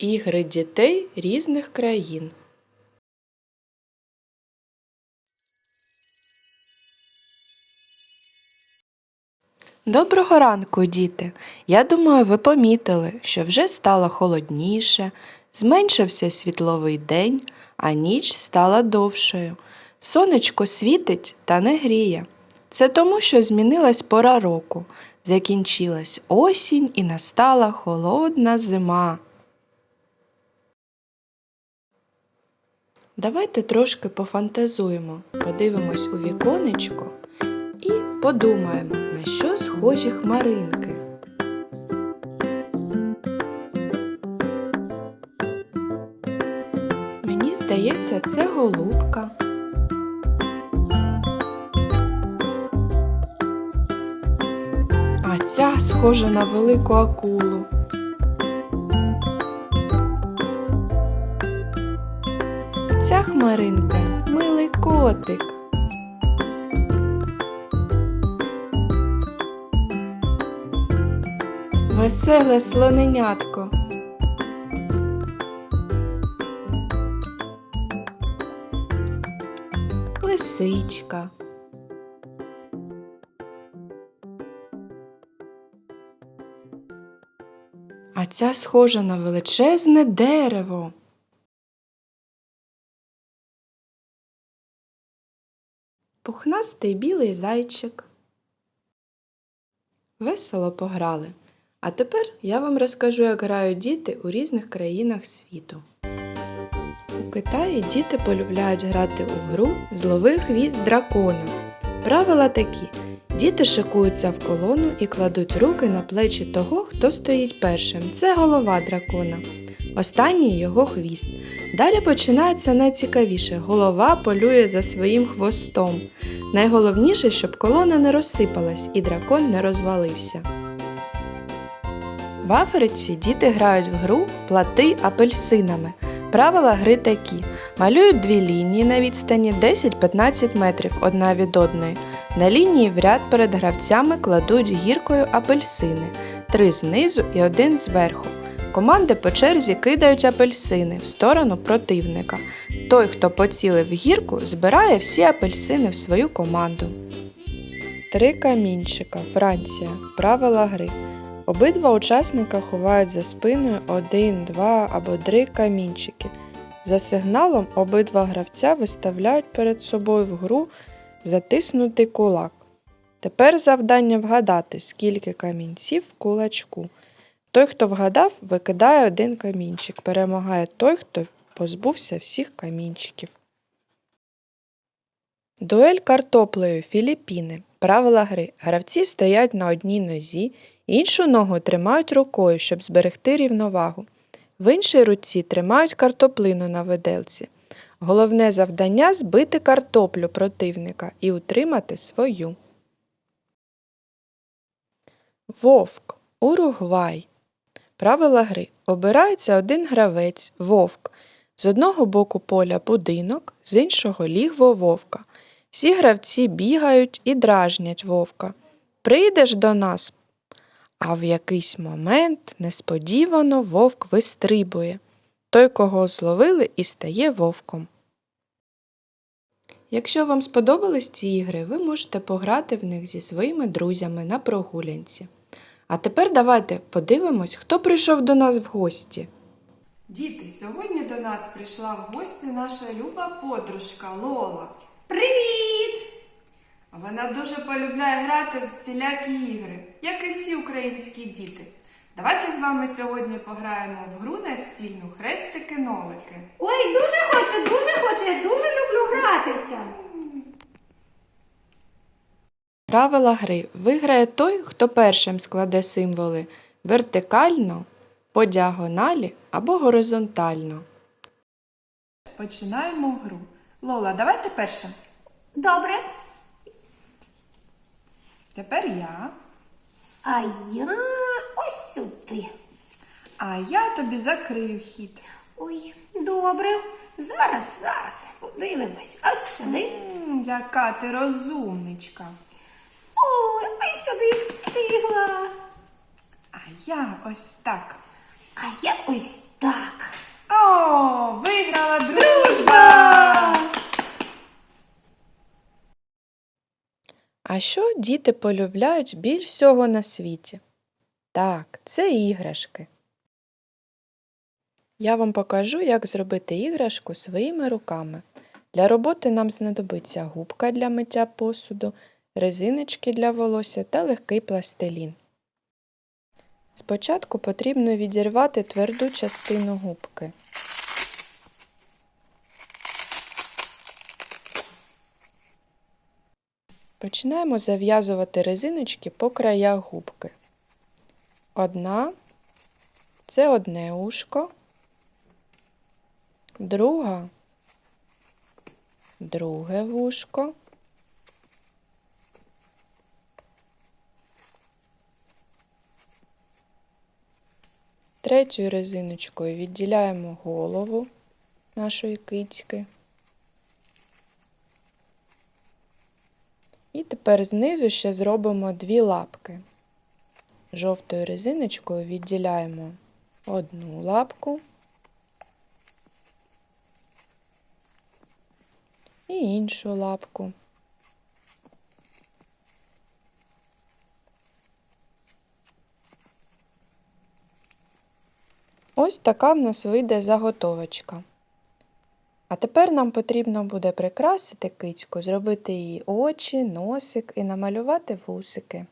Ігри дітей різних країн. Доброго ранку, діти! Я думаю, ви помітили, що вже стало холодніше, зменшився світловий день, а ніч стала довшою. Сонечко світить та не гріє. Це тому, що змінилась пора року, закінчилась осінь і настала холодна зима. Давайте трошки пофантазуємо, подивимось у віконечко і подумаємо, на що схожі хмаринки. Мені здається, це голубка. А ця схожа на велику акулу. Ця хмаринка милий котик. Веселе слоненятко. Лисичка. А ця схожа на величезне дерево. Пухнастий білий зайчик. Весело пограли. А тепер я вам розкажу, як грають діти у різних країнах світу. У Китаї діти полюбляють грати у гру Злови хвіст дракона. Правила такі: діти шикуються в колону і кладуть руки на плечі того, хто стоїть першим. Це голова дракона. Останній його хвіст. Далі починається найцікавіше. Голова полює за своїм хвостом. Найголовніше, щоб колона не розсипалась і дракон не розвалився. В Африці діти грають в гру Плати апельсинами. Правила гри такі: малюють дві лінії на відстані 10-15 метрів одна від одної. На лінії в ряд перед гравцями кладуть гіркою апельсини, три знизу і один зверху. Команди по черзі кидають апельсини в сторону противника. Той, хто поцілив гірку, збирає всі апельсини в свою команду. Три камінчика. Франція. Правила гри. Обидва учасника ховають за спиною один, два або три камінчики. За сигналом обидва гравця виставляють перед собою в гру затиснутий кулак. Тепер завдання вгадати, скільки камінців в кулачку. Той, хто вгадав, викидає один камінчик. Перемагає той, хто позбувся всіх камінчиків. Дуель картоплею Філіппіни. Правила гри. Гравці стоять на одній нозі, іншу ногу тримають рукою, щоб зберегти рівновагу. В іншій руці тримають картоплину на виделці. Головне завдання збити картоплю противника і утримати свою. Вовк. Уругвай. Правила гри. Обирається один гравець вовк. З одного боку поля будинок, з іншого лігво вовка. Всі гравці бігають і дражнять вовка. Прийдеш до нас. А в якийсь момент несподівано вовк вистрибує. Той, кого зловили, і стає вовком. Якщо вам сподобались ці ігри, ви можете пограти в них зі своїми друзями на прогулянці. А тепер давайте подивимось, хто прийшов до нас в гості. Діти, сьогодні до нас прийшла в гості наша люба подружка Лола. Привіт! Вона дуже полюбляє грати в всілякі ігри, як і всі українські діти. Давайте з вами сьогодні пограємо в гру настільну хрестики-нолики. Ой, дуже хочу, дуже хочу, я дуже люблю гратися. Правила гри виграє той, хто першим складе символи вертикально, по діагоналі або горизонтально. Починаємо гру. Лола, давайте перша. Добре. Тепер я. А я ось сюди. А я тобі закрию хід. Ой, добре. Зараз, зараз. Подивимось. Ось сюди. М, яка ти розумничка. Ой, сюди встигла. А я ось так. А я ось так. О, виграла дружба! А що діти полюбляють більш всього на світі? Так, це іграшки. Я вам покажу, як зробити іграшку своїми руками. Для роботи нам знадобиться губка для миття посуду, резиночки для волосся та легкий пластилін. Спочатку потрібно відірвати тверду частину губки. Починаємо зав'язувати резиночки по краях губки. Одна це одне ушко, друга друге вушко. Третьою резиночкою відділяємо голову нашої кицьки. І тепер знизу ще зробимо дві лапки. Жовтою резиночкою відділяємо одну лапку і іншу лапку. Ось така в нас вийде заготовочка. А тепер нам потрібно буде прикрасити кицьку, зробити її очі, носик і намалювати вусики.